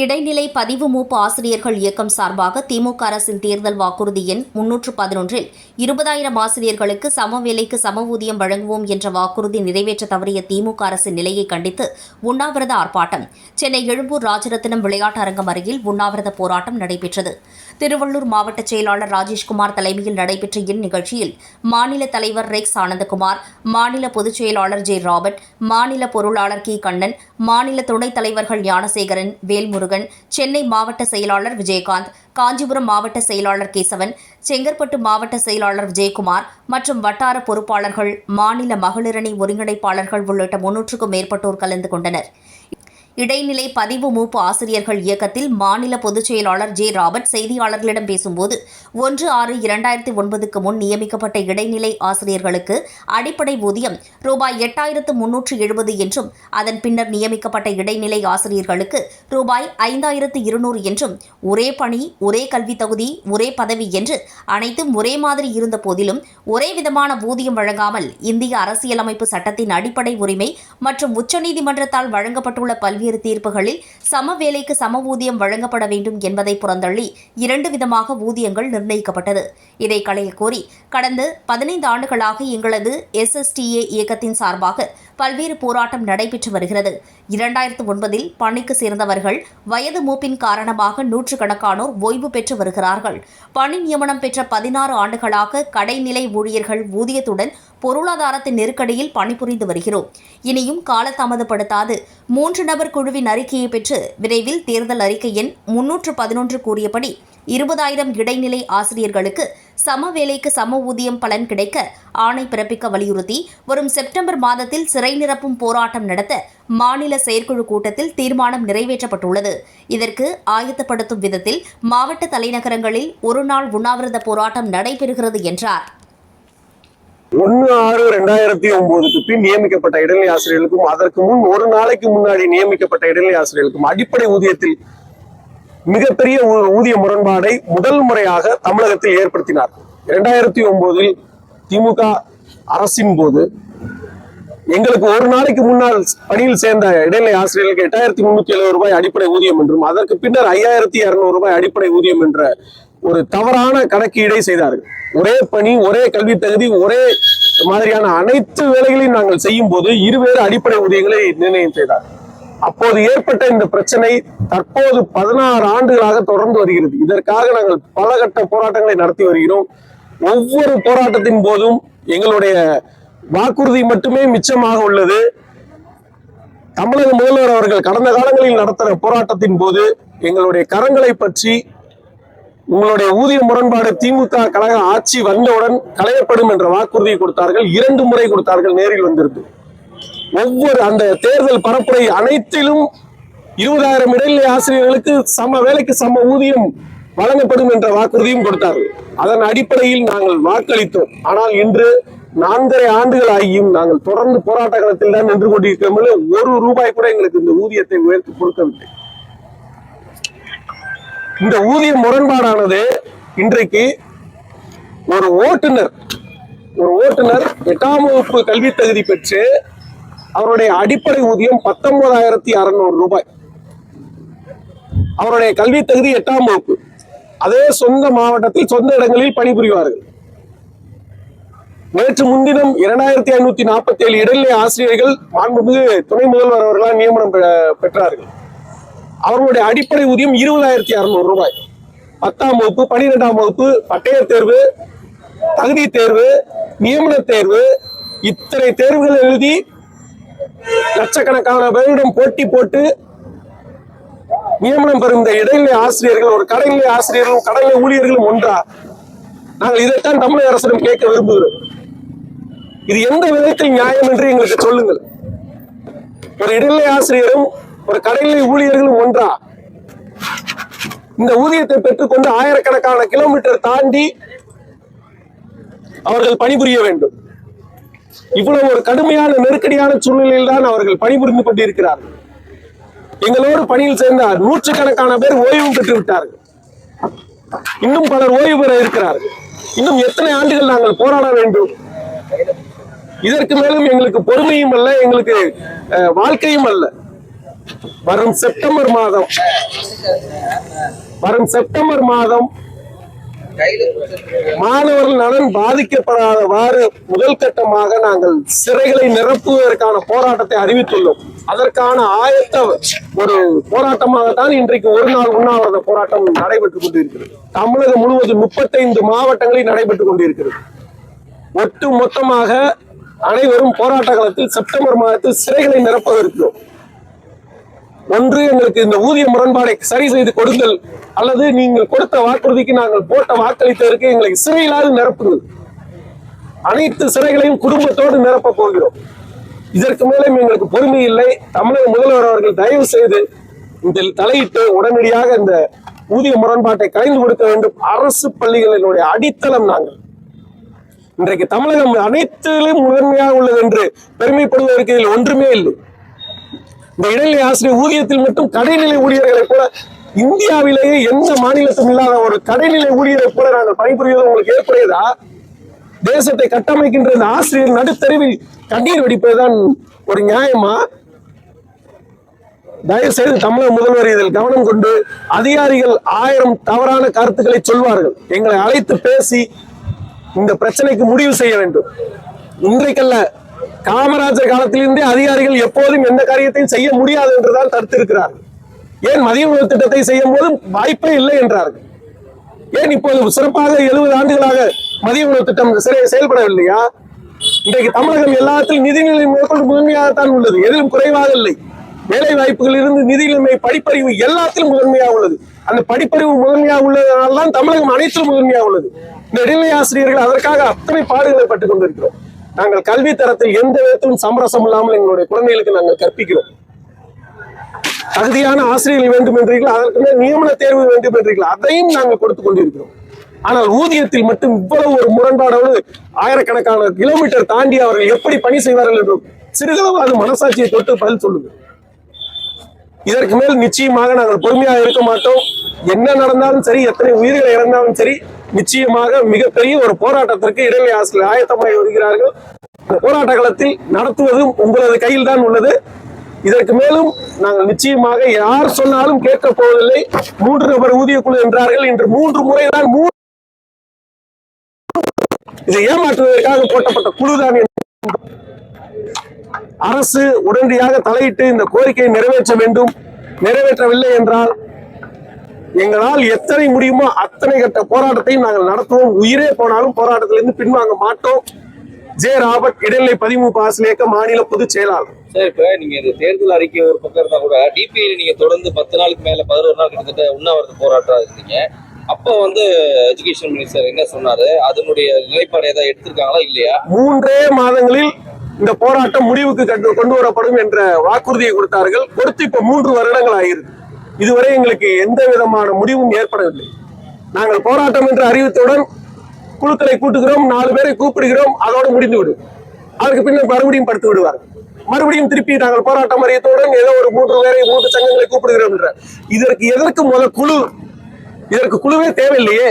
இடைநிலை பதிவு மூப்பு ஆசிரியர்கள் இயக்கம் சார்பாக திமுக அரசின் தேர்தல் வாக்குறுதி எண் முன்னூற்று பதினொன்றில் இருபதாயிரம் ஆசிரியர்களுக்கு சம வேலைக்கு சம ஊதியம் வழங்குவோம் என்ற வாக்குறுதி நிறைவேற்ற தவறிய திமுக அரசின் நிலையை கண்டித்து உண்ணாவிரத ஆர்ப்பாட்டம். சென்னை எழும்பூர் ராஜரத்தினம் விளையாட்டு அரங்கம் அருகில் உண்ணாவிரத போராட்டம் நடைபெற்றது. திருவள்ளூர் மாவட்ட செயலாளர் ராஜேஷ்குமார் தலைமையில் நடைபெற்ற இந்நிகழ்ச்சியில் மாநில தலைவர் ரெக்ஸ் ஆனந்தகுமார் மாநில பொதுச் செயலாளர் ஜே ராபர்ட் மாநில பொருளாளர் கி கண்ணன் மாநில துணைத் தலைவர்கள் ஞானசேகரன் வேல்முருகன் சென்னை மாவட்ட செயலாளர் விஜயகாந்த் காஞ்சிபுரம் மாவட்ட செயலாளர் கேசவன் செங்கற்பட்டு மாவட்ட செயலாளர் விஜயகுமார் மற்றும் வட்டார பொறுப்பாளர்கள் மாநில மகளிரணி ஒருங்கிணைப்பாளர்கள் உள்ளிட்ட முன்னூற்றுக்கும் மேற்பட்டோர் கலந்து கொண்டனர். இடைநிலை பதிவு மூப்பு ஆசிரியர்கள் இயக்கத்தில் மாநில பொதுச் செயலாளர் ஜே ராபர்ட் செய்தியாளர்களிடம் பேசும்போது ஒன்று ஆறு இரண்டாயிரத்தி ஒன்பதுக்கு முன் நியமிக்கப்பட்ட இடைநிலை ஆசிரியர்களுக்கு அடிப்படை ஊதியம் ரூபாய் எட்டாயிரத்து முன்னூற்று எழுபது என்றும் அதன் பின்னர் நியமிக்கப்பட்ட இடைநிலை ஆசிரியர்களுக்கு ரூபாய் ஐந்தாயிரத்து இருநூறு என்றும் ஒரே பணி ஒரே கல்வி தகுதி ஒரே பதவி என்று அனைத்தும் ஒரே மாதிரி இருந்த போதிலும் ஒரே விதமான ஊதியம் வழங்காமல் இந்திய அரசியலமைப்பு சட்டத்தின் அடிப்படை உரிமை மற்றும் உச்சநீதிமன்றத்தால் வழங்கப்பட்டுள்ள பல்வேறு பல்வேறு தீர்ப்புகளில் சம வேலைக்கு சம ஊதியம் வழங்கப்பட வேண்டும் என்பதை புறந்தள்ளி இரண்டு விதமாக ஊதியங்கள் நிர்ணயிக்கப்பட்டது. இதை களைய கோரி கடந்த பதினைந்து ஆண்டுகளாக எங்களது எஸ்எஸ்டிஏ இயக்கத்தின் சார்பாக பல்வேறு போராட்டம் நடைபெற்று வருகிறது. இரண்டாயிரத்து ஒன்பதில் பணிக்கு சேர்ந்தவர்கள் வயது மூப்பின் காரணமாக நூற்றுக்கணக்கானோர் ஓய்வு பெற்று வருகிறார்கள். பணி நியமனம் பெற்ற பதினாறு ஆண்டுகளாக கடைநிலை ஊழியர்கள் ஊதியத்துடன் பொருளாதாரத்தின் நெருக்கடியில் பணிபுரிந்து வருகிறோம். இனியும் காலதாமதப்படுத்தாது. மூன்று நபர் குழுவின் அறிக்கையை பெற்று விரைவில் தேர்தல் அறிக்கை எண் முன்னூற்று பதினொன்று கூறியபடி இருபதாயிரம் இடைநிலை ஆசிரியர்களுக்கு சம வேலைக்கு சம ஊதியம் பலன் கிடைக்க ஆணை பிறப்பிக்க வலியுறுத்தி வரும் செப்டம்பர் மாதத்தில் சிறை நிரப்பும் போராட்டம் நடத்த மாநில செயற்குழு கூட்டத்தில் தீர்மானம் நிறைவேற்றப்பட்டுள்ளது. இதற்கு ஆயத்தப்படுத்தும் விதத்தில் மாவட்ட தலைநகரங்களில் ஒருநாள் உண்ணாவிரத போராட்டம் நடைபெறுகிறது என்றார். ஒன்னு ஆறு ரெண்டாயிரத்தி ஒன்பதுக்கு பின் நியமிக்கப்பட்ட இடைநிலை ஆசிரியர்களுக்கும் அதற்கு முன் ஒரு நாளைக்கு முன்னாடி நியமிக்கப்பட்ட இடைநிலை ஆசிரியர்களுக்கும் அடிப்படை ஊதியத்தில் மிகப்பெரிய ஊதிய முரண்பாடை முதல் முறையாக தமிழகத்தில் ஏற்படுத்தினார். இரண்டாயிரத்தி ஒன்பதில் திமுக அரசின் போது எங்களுக்கு ஒரு நாளைக்கு முன்னால் பணியில் சேர்ந்த இடைநிலை ஆசிரியர்களுக்கு எட்டாயிரத்தி முன்னூத்தி எழுபது ரூபாய் அடிப்படை ஊதியம் என்றும் அதற்கு பின்னர் ஐயாயிரத்தி இருநூறு ரூபாய் அடிப்படை ஊதியம் என்ற ஒரு தவறான கணக்கீடை செய்தார்கள். ஒரே பணி ஒரே கல்வி தகுதி ஒரே மாதிரியான அனைத்து வேலைகளையும் நாங்கள் செய்யும் போது இருவேறு அடிப்படை ஊதியங்களை நிர்ணயம் செய்தார். அப்போது ஏற்பட்ட இந்த பிரச்சனை தற்போது பதினாறு ஆண்டுகளாக தொடர்ந்து வருகிறது. இதற்காக நாங்கள் பல கட்ட போராட்டங்களை நடத்தி வருகிறோம். ஒவ்வொரு போராட்டத்தின் போதும் எங்களுடைய வாக்குறுதி மட்டுமே மிச்சமாக உள்ளது. தமிழக முதல்வர் அவர்கள் கடந்த காலங்களில் நடத்துகிற போராட்டத்தின் போது எங்களுடைய கரங்களை பற்றி உங்களுடைய ஊதிய முரண்பாடு திமுக கழக ஆட்சி வந்தவுடன் களையப்படும் என்ற வாக்குறுதியை கொடுத்தார்கள். இரண்டு முறை கொடுத்தார்கள் நேரில் வந்திருந்து. ஒவ்வொரு அந்த தேர்தல் பரப்புரை அனைத்திலும் இருபதாயிரம் இடைநிலை ஆசிரியர்களுக்கு சம வேலைக்கு சம ஊதியம் வழங்கப்படும் என்ற வாக்குறுதியும் கொடுத்தார்கள். அதன் அடிப்படையில் நாங்கள் வாக்களித்தோம். ஆனால் இன்று நான்கரை ஆண்டுகள் ஆகியும் நாங்கள் தொடர்ந்து போராட்ட காலத்தில் தான் நின்று கொண்டிருக்கிறோம். ஒரு ரூபாய் கூட எங்களுக்கு இந்த ஊதியத்தை உயர்த்தி கொடுக்கவில்லை. இந்த ஊதிய முரண்பாடானது இன்றைக்கு ஒரு ஓட்டுநர் ஒரு ஓட்டுநர் எட்டாம் வகுப்பு கல்வி தகுதி பெற்று அவருடைய அடிப்படை ஊதியம் பத்தொன்பதாயிரத்தி அறுநூறு ரூபாய். அவருடைய கல்வி தகுதி எட்டாம் வகுப்பு. அதே சொந்த மாவட்டத்தில் சொந்த இடங்களில் பணிபுரிவார்கள். நேற்று முன்தினம் இரண்டாயிரத்தி ஐநூத்தி நாற்பத்தி ஏழு இடைநிலை ஆசிரியர்கள் மாண்புமிகு துணை முதல்வர் அவர்களால் நியமனம் பெ- பெற்றார்கள். அவர்களுடைய அடிப்படை ஊதியம் இருபதாயிரத்தி அறுநூறு ரூபாய். பத்தாம் வகுப்பு பன்னிரெண்டாம் வகுப்பு பட்டயர் தேர்வு தகுதி தேர்வு நியமன தேர்வு இத்தனை தேர்வுகள் எழுதி லட்சக்கணக்கான பேரிடம் போட்டி போட்டு நியமனம் பெறும் இந்த இடைநிலை ஆசிரியர்கள் ஒரு கடைநிலை ஆசிரியர்களும் கடைநிலை ஊழியர்களும் ஒன்றா. நாங்கள் இதைத்தான் தமிழக அரசிடம் கேட்க விரும்புகிறோம். இது எந்த விதத்தில் நியாயம் என்று எங்களுக்கு சொல்லுங்கள். ஒரு இடைநிலை ஆசிரியரும் ஒரு கடல்நிலை ஊழியர்களும் ஒன்றா. இந்த ஊதியத்தை பெற்றுக்கொண்டு ஆயிரக்கணக்கான கிலோமீட்டர் தாண்டி அவர்கள் பணிபுரிய வேண்டும். இவ்வளவு ஒரு கடுமையான நெருக்கடியான சூழ்நிலையில் தான் அவர்கள் பணிபுரிந்து கொண்டிருக்கிறார்கள். எங்களோடு பணியில் சேர்ந்த நூற்றுக்கணக்கான பேர் ஓய்வு பெற்று விட்டார்கள் இன்னும் பலர் ஓய்வு பெற இருக்கிறார்கள். இன்னும் எத்தனை ஆண்டுகள் நாங்கள் போராட வேண்டும்? இதற்கு மேலும் எங்களுக்கு பொறுமையும் அல்ல எங்களுக்கு அஹ், வாழ்க்கையும் அல்ல. வரும் செப்டம்பர் மாதம். வரும் செப்டம்பர் மாதம் மாணவர்கள் நலன் பாதிக்கப்படாதவாறு முதல் கட்டமாக நாங்கள் சிறைகளை நிரப்புவதற்கான போராட்டத்தை அறிவித்துள்ளோம். அதற்கான ஆயத்த ஒரு போராட்டமாக தான் இன்றைக்கு ஒரு நாள் உண்ணாவிரத போராட்டம் நடைபெற்றுக் கொண்டிருக்கிறது. தமிழகம் முழுவதும் முப்பத்தைந்து மாவட்டங்களில் நடைபெற்றுக் கொண்டிருக்கிறது. ஒட்டு மொத்தமாக அனைவரும் போராட்ட காலத்தில் செப்டம்பர் மாதத்தில் சிறைகளை நிரப்பவிருக்கிறோம் ஒன்று எங்களுக்கு இந்த ஊதிய முரண்பாடை சரி செய்து கொடுங்கள். அல்லது நீங்கள் கொடுத்த வாக்குறுதிக்கு நாங்கள் போட்ட வாக்களித்ததற்கு எங்களுக்கு சிறையிலாவது நிரப்புங்கள். அனைத்து சிறைகளையும் குடும்பத்தோடு நிரப்ப போகிறோம். இதற்கு மேலும் எங்களுக்கு பொறுமை இல்லை. தமிழக முதல்வர் அவர்கள் தயவு செய்து இதில் தலையிட்டு உடனடியாக இந்த ஊதிய முரண்பாட்டை கலைந்து கொடுக்க வேண்டும். அரசு பள்ளிகளினுடைய அடித்தளம் நாங்கள். இன்றைக்கு தமிழகம் அனைத்திலும் முதன்மையாக உள்ளது என்று பெருமைப்படுவதற்கு இதில் ஒன்றுமே இல்லை. இந்த இடைநிலை ஆசிரியர் ஊதியத்தில் மட்டும் கடைநிலை ஊழியர்களை போல இந்தியாவிலேயே எந்த மாநிலத்தும் இல்லாத ஒரு கடைநிலை ஊழியரை போல நாங்கள் பணிபுரிவது உங்களுக்கு ஏற்புடையதா? தேசத்தை கட்டமைக்கின்ற இந்த ஆசிரியர் நடுத்தருவில் கண்ணீர் வெடிப்பதுதான் ஒரு நியாயமா? தயவு செய்து தமிழக முதல்வர் இதில் கவனம் கொண்டு அதிகாரிகள் ஆயிரம் தவறான கருத்துக்களை சொல்வார்கள். எங்களை அழைத்து பேசி இந்த பிரச்சனைக்கு முடிவு செய்ய வேண்டும். இன்றைக்கல்ல காமராஜர் காலத்திலிருந்தே அதிகாரிகள் எப்போதும் எந்த காரியத்தையும் செய்ய முடியாது என்றுதான் தடுத்திருக்கிறார்கள் ஏன் மதிய உணவு திட்டத்தை செய்யும் போது வாய்ப்பே இல்லை என்றார்கள் ஏன் இப்போது சிறப்பாக எழுபது ஆண்டுகளாக மதிய உணவு திட்டம் செயல்படவில்லையா? இன்றைக்கு தமிழகம் எல்லாத்திலும் நிதிநிலை மேற்கொண்டு முதன்மையாகத்தான் உள்ளது. எதிலும் குறைவாக இல்லை. வேலை வாய்ப்புகள் இருந்து நிதி நிலைமை படிப்பறிவு எல்லாத்திலும் முதன்மையாக உள்ளது. அந்த படிப்பறிவு முதன்மையாக உள்ளதனால்தான் தமிழகம் அனைத்திலும் முதன்மையாக உள்ளது. இந்த இடைநிலை ஆசிரியர்கள் அதற்காக அத்தனை பாடுகளை பட்டுக் கொண்டிருக்கிறோம். நாங்கள் கல்வி தரத்தில் எந்த விதத்திலும் சமரசம் இல்லாமல் எங்களுடைய குழந்தைகளுக்கு நாங்கள் கற்பிக்கிறோம். தகுதியான ஆசிரியர்கள் வேண்டும் என்றீர்கள் அதற்கு மேல் நியமன தேர்வு வேண்டும் என்றீர்கள் அதையும் நாங்கள் கொடுத்துக் கொண்டிருக்கிறோம். ஆனால் ஊதியத்தில் மட்டும் இவ்வளவு ஒரு முரண்பாடோடு ஆயிரக்கணக்கான கிலோமீட்டர் தாண்டி அவர்கள் எப்படி பணி செய்வார்கள் என்றும் சிறிதளவாது மனசாட்சியை தொட்டு பதில் சொல்லுங்கள். இதற்கு மேல் நிச்சயமாக நாங்கள் பொறுமையாக இருக்க மாட்டோம். என்ன நடந்தாலும் சரி எத்தனை உயிர்கள் இறந்தாலும் சரி நிச்சயமாக மிகப்பெரிய ஒரு போராட்டத்திற்கு இடைநிலை ஆசிரியர் ஆயத்தமாக வருகிறார்கள். போராட்ட களத்தில் நடத்துவதும் உங்களது கையில் தான் உள்ளது. இதற்கு மேலும் நாங்கள் நிச்சயமாக யார் சொன்னாலும் கேட்க போவதில்லை. மூன்று நபர் ஊதிய குழு என்றார்கள். இன்று மூன்று முறைதான் மூன்று இதை ஏமாற்றுவதற்காக போட்டப்பட்ட குழுதான் அரசு உடனடியாக தலையிட்டு இந்த கோரிக்கையை நிறைவேற்ற வேண்டும். நிறைவேற்றவில்லை என்றால் எங்களால் எத்தனை முடியுமோ அத்தனை கட்ட போராட்டத்தையும் நாங்கள் நடத்துவோம். உயிரே போனாலும் போராட்டத்திலிருந்து பின்வாங்க மாட்டோம். ஜே ராபர்ட் இடைநிலை பதிமூணு ஆசிரியர் இயக்க மாநில பொதுச் செயலாளர். சார் இப்ப நீங்க இந்த தேர்தல் அறிக்கை ஒரு பக்கம் இருந்தா கூட டிபிஐ நீங்க தொடர்ந்து பத்து நாளுக்கு மேல பதினோரு நாள் கிட்டத்தட்ட உண்ணாவிரத போராட்டம் இருந்தீங்க. அப்ப வந்து எஜுகேஷன் மினிஸ்டர் என்ன சொன்னாரு? அதனுடைய நிலைப்பாடு ஏதாவது எடுத்திருக்காங்களா இல்லையா? மூன்றே மாதங்களில் இந்த போராட்டம் முடிவுக்கு கண்டு- வரப்படும் என்ற வாக்குறுதியை கொடுத்தார்கள். கொடுத்து இப்ப மூன்று வருடங்கள் ஆகிறது இதுவரை எங்களுக்கு எந்த விதமான முடிவும் ஏற்படவில்லை. நாங்கள் போராட்டம் என்று அறிவித்தவுடன் குழுக்களை கூட்டுகிறோம் நாலு பேரை கூப்பிடுகிறோம் அதோடு முடிந்து விடும் அதற்கு பின்னர் மறுபடியும் படுத்து விடுவார் மறுபடியும் திருப்பி நாங்கள் போராட்டம் அறியத்துடன் ஏதோ ஒரு மூன்று பேரை மூன்று சங்கங்களை கூப்பிடுகிறோம் என்ற. இதற்கு எதற்கு முதல் குழு? இதற்கு குழுவே தேவையில்லையே.